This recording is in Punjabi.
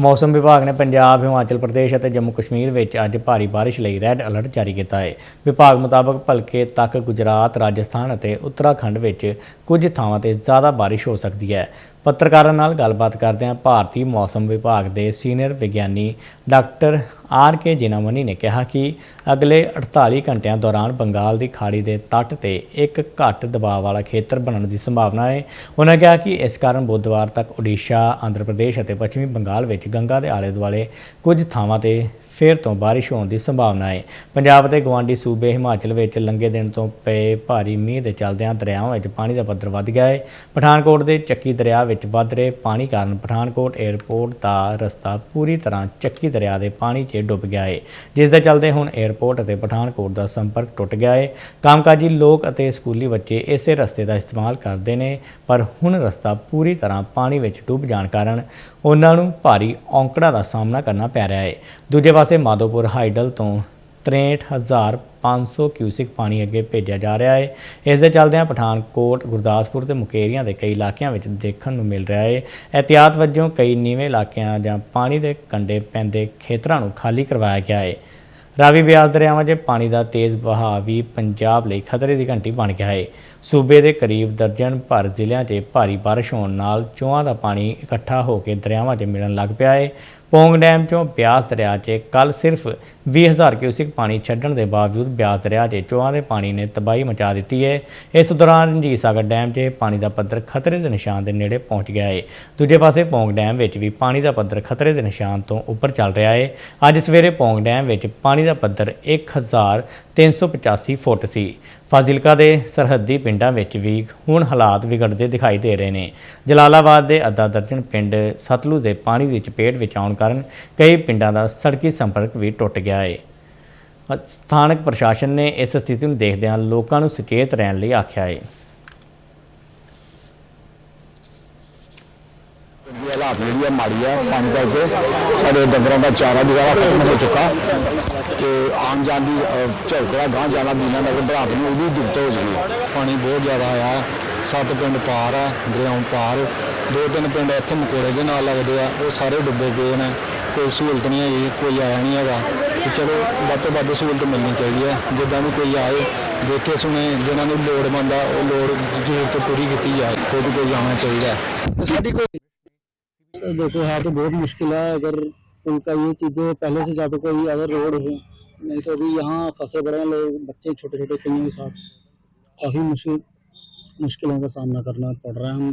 ਮੌਸਮ ਵਿਭਾਗ ਨੇ ਪੰਜਾਬ, ਹਿਮਾਚਲ ਪ੍ਰਦੇਸ਼ ਅਤੇ ਜੰਮੂ ਕਸ਼ਮੀਰ ਵਿੱਚ ਅੱਜ ਭਾਰੀ ਬਾਰਿਸ਼ ਲਈ ਰੈੱਡ ਅਲਰਟ ਜਾਰੀ ਕੀਤਾ ਹੈ। ਵਿਭਾਗ ਮੁਤਾਬਕ ਭਲਕੇ ਤੱਕ ਗੁਜਰਾਤ, ਰਾਜਸਥਾਨ ਅਤੇ ਉੱਤਰਾਖੰਡ ਵਿੱਚ ਕੁਝ ਥਾਵਾਂ ਤੇ ਜ਼ਿਆਦਾ ਬਾਰਿਸ਼ ਹੋ ਸਕਦੀ ਹੈ। ਪੱਤਰਕਾਰਾਂ ਨਾਲ ਗੱਲਬਾਤ ਕਰਦਿਆਂ ਭਾਰਤੀ ਮੌਸਮ ਵਿਭਾਗ ਦੇ ਸੀਨੀਅਰ ਵਿਗਿਆਨੀ ਡਾਕਟਰ ਆਰ ਕੇ ਜਿਨਾਮਨੀ ਨੇ ਕਿਹਾ ਕਿ ਅਗਲੇ 48 ਘੰਟਿਆਂ ਦੌਰਾਨ ਬੰਗਾਲ ਦੀ ਖਾੜੀ ਦੇ ਤੱਟ ਤੇ ਇੱਕ ਘੱਟ ਦਬਾਅ ਵਾਲਾ ਖੇਤਰ ਬਣਨ ਦੀ ਸੰਭਾਵਨਾ ਹੈ। ਉਹਨਾਂ ਕਿਹਾ ਕਿ ਇਸ ਕਾਰਨ ਬੁੱਧਵਾਰ ਤੱਕ ਓਡੀਸ਼ਾ ਆਂਧਰ ਪ੍ਰਦੇਸ਼ ਅਤੇ ਪੱਛਮੀ ਬੰਗਾਲ ਵਿੱਚ ਗੰਗਾ ਦੇ ਆਲੇ ਦੁਆਲੇ ਕੁਝ ਥਾਵਾਂ ਤੇ ਫੇਰ ਤੋਂ ਬਾਰਿਸ਼ ਹੋਣ ਦੀ ਸੰਭਾਵਨਾ ਹੈ। ਪੰਜਾਬ ਦੇ ਗਵਾਂਡੀ ਸੂਬੇ ਹਿਮਾਚਲ ਵਿੱਚ ਲੰਗੇ ਦਿਨ ਤੋਂ ਪਏ ਭਾਰੀ ਮੀਂਹ ਦੇ ਚੱਲਦਿਆਂ ਦਰਿਆਵਾਂ ਵਿੱਚ ਪਾਣੀ ਦਾ ਪੱਧਰ ਵੱਧ ਗਿਆ ਹੈ। ਪਠਾਨਕੋਟ ਦੇ ਚੱਕੀ ਦਰਿਆ ਵਿੱਚ ਵਿੱਚ ਵੱਧ ਰਹੇ ਪਾਣੀ ਕਾਰਨ ਪਠਾਨਕੋਟ 에ਅਰਪੋਰਟ ਦਾ ਰਸਤਾ ਪੂਰੀ ਤਰ੍ਹਾਂ ਚੱਕੀ ਦਰਿਆ ਦੇ ਪਾਣੀ 'ਚ ਡੁੱਬ ਗਿਆ ਹੈ ਜਿਸ ਦੇ ਚੱਲਦੇ ਹੁਣ 에ਅਰਪੋਰਟ ਅਤੇ ਪਠਾਨਕੋਟ ਦਾ ਸੰਪਰਕ ਟੁੱਟ ਗਿਆ ਹੈ ਕੰਮਕਾਜੀ ਲੋਕ ਅਤੇ ਸਕੂਲੀ ਬੱਚੇ ਇਸੇ ਰਸਤੇ ਦਾ ਇਸਤੇਮਾਲ ਕਰਦੇ ਨੇ, ਪਰ ਹੁਣ ਰਸਤਾ ਪੂਰੀ ਤਰ੍ਹਾਂ ਪਾਣੀ ਵਿੱਚ ਡੁੱਬ ਜਾਣ ਕਾਰਨ ਉਹਨਾਂ ਨੂੰ ਭਾਰੀ ਔਂਕੜਾਂ ਦਾ ਸਾਹਮਣਾ ਕਰਨਾ ਪੈ ਰਿਹਾ ਹੈ ਦੂਜੇ ਪਾਸੇ ਮਾਧੋਪੁਰ ਹਾਈਡਲ ਤੋਂ 63500 ਕਿਊਸਿਕ ਪਾਣੀ ਅੱਗੇ ਭੇਜਿਆ ਜਾ ਰਿਹਾ ਹੈ। ਇਸ ਦੇ ਚੱਲਦਿਆਂ ਪਠਾਨਕੋਟ, ਗੁਰਦਾਸਪੁਰ ਤੇ ਮੁਕੇਰੀਆਂ ਦੇ ਕਈ ਇਲਾਕਿਆਂ ਵਿੱਚ ਦੇਖਣ ਨੂੰ ਮਿਲ ਰਿਹਾ ਹੈ। ਇਹਤਿਆਤ ਵਜੋਂ ਕਈ ਨੀਵੇਂ ਇਲਾਕਿਆਂ ਜਾਂ ਪਾਣੀ ਦੇ ਕੰਢੇ ਪੈਂਦੇ ਖੇਤਰਾਂ ਨੂੰ ਖਾਲੀ ਕਰਵਾਇਆ ਗਿਆ ਹੈ। ਰਾਵੀ ਬਿਆਸ ਦਰਿਆਵਾਂ 'ਚ ਪਾਣੀ ਦਾ ਤੇਜ਼ ਵਹਾਅ ਵੀ ਪੰਜਾਬ ਲਈ ਖਤਰੇ ਦੀ ਘੰਟੀ ਬਣ ਗਿਆ ਹੈ। ਸੂਬੇ ਦੇ ਕਰੀਬ ਦਰਜਨ ਭਰ ਜ਼ਿਲ੍ਹਿਆਂ 'ਚ ਭਾਰੀ ਬਾਰਿਸ਼ ਹੋਣ ਨਾਲ ਚੋਆਂ ਦਾ ਪਾਣੀ ਇਕੱਠਾ ਹੋ ਕੇ ਦਰਿਆਵਾਂ 'ਚ ਮਿਲਣ ਲੱਗ ਪਿਆ ਹੈ। ਪੋਂਗ ਡੈਮ 'ਚੋਂ ਬਿਆਸ ਦਰਿਆ 'ਚ ਕੱਲ ਸਿਰਫ 20000 ਕਿਊਸਿਕ ਪਾਣੀ ਛੱਡਣ ਦੇ ਬਾਵਜੂਦ ਬਿਆਸ ਦਰਿਆ 'ਚ ਚੋਆਂ ਦੇ ਪਾਣੀ ਨੇ ਤਬਾਹੀ ਮਚਾ ਦਿੱਤੀ ਹੈ ਇਸ ਦੌਰਾਨ ਰਣਜੀਤ ਸਾਗਰ ਡੈਮ 'ਚ ਪਾਣੀ ਦਾ ਪੱਧਰ ਖਤਰੇ ਦੇ ਨਿਸ਼ਾਨ ਦੇ ਨੇੜੇ ਪਹੁੰਚ ਗਿਆ ਹੈ ਦੂਜੇ ਪਾਸੇ ਪੌਂਗ ਡੈਮ ਵਿੱਚ ਵੀ ਪਾਣੀ ਦਾ ਪੱਧਰ ਖਤਰੇ ਦੇ ਨਿਸ਼ਾਨ ਤੋਂ ਉੱਪਰ ਚੱਲ ਰਿਹਾ ਹੈ ਅੱਜ ਸਵੇਰੇ ਪੌਂਗ ਡੈਮ ਵਿੱਚ ਪਾਣੀ ਦਾ ਪੱਧਰ 1385 ਫੁੱਟ ਸੀ। ਫਾਜ਼ਿਲਕਾ ਦੇ ਸਰਹੱਦੀ ਪਿੰਡਾਂ ਵਿੱਚ ਵੀ ਹੁਣ ਹਾਲਾਤ ਵਿਗੜਦੇ ਦਿਖਾਈ ਦੇ ਰਹੇ ਨੇ। ਜਲਾਲਾਬਾਦ ਦੇ ਅੱਧਾ ਦਰਜਨ ਪਿੰਡ ਸਤਲੁਜ ਦੇ ਪਾਣੀ ਦੀ ਚਪੇਟ ਵਿੱਚ ਆਉਣ ਕਾਰਨ ਕਈ ਪਿੰਡਾਂ ਦਾ ਸੜਕੀ ਸੰਪਰਕ ਵੀ ਟੁੱਟ ਗਿਆ ਹੈ ਅ- ਸਥਾਨਕ ਪ੍ਰਸ਼ਾਸਨ ਨੇ ਇਸ ਸਥਿਤੀ ਨੂੰ ਦੇਖਦਿਆਂ ਲੋਕਾਂ ਨੂੰ ਸੁਚੇਤ ਰਹਿਣ ਲਈ ਆਖਿਆ ਹੈ ਦੀ ਹਾਲਾਤ ਜਿਹੜੀ ਆ ਮਾੜੀ ਆ ਪਾਣੀ ਕਰਕੇ ਸਾਡੇ ਡੰਗਰਾਂ ਦਾ ਚਾਰਾ ਵੀ ਸਾਰਾ ਖਤਮ ਹੋ ਚੁੱਕਾ ਤੇ ਆਉਣ ਜਾਣ ਦੀ ਅਹ, ਝੌਕੜਾ ਗਾਂ ਜਾਣਾ ਦੀਨਾ ਨਗਰ ਰਾਤ ਨੂੰ ਉਹਦੀ ਦਿੱਕਤ ਹੋ ਜੂਗੀ ਪਾਣੀ ਬਹੁਤ ਜ਼ਿਆਦਾ ਆਇਆ ਸੱਤ ਪਿੰਡ ਪਾਰ ਆ ਦਰਿਆਓਂ ਪਾਰ। ਦੋ ਤਿੰਨ ਪਿੰਡ ਇੱਥੇ ਮਕੋੜੇ ਦੇ ਨਾਲ ਲੱਗਦੇ ਆ ਉਹ ਸਾਰੇ ਡੁੱਬੇ ਪਏ ਨੇ ਕੋਈ ਸਹੂਲਤ ਨਹੀਂ ਹੈਗੀ ਕੋਈ ਆਇਆ ਨਹੀਂ ਹੈਗਾ। ਤੇ ਚਲੋ ਵੱਧ ਤੋਂ ਵੱਧ ਸਹੂਲਤ ਮਿਲਣੀ ਚਾਹੀਦੀ ਹੈ ਜਿੱਦਾਂ ਵੀ ਕੋਈ ਆਏ ਦੇਖੇ ਸੁਣੇ ਜਿਨ੍ਹਾਂ ਨੂੰ ਲੋੜਵੰਦ ਆ ਉਹ ਲੋੜ ਜ਼ਰੂਰਤ ਪੂਰੀ ਕੀਤੀ ਜਾਏ ਖੁਦ ਕੋਈ ਆਉਣਾ ਚਾਹੀਦਾ ਹੈ। ਸਾਡੀ ਕੋਈ सर देखो है तो बहुत मुश्किल है अगर उनका ये चीज़ें पहले से ज़्यादा कोई अगर रोड हो नहीं तो अभी यहाँ फंसे पड़े हैं लोग बच्चे छोटे छोटे कईयों के साथ काफ़ी मुश्किल मुश्किलों का सामना करना पड़ रहा है हम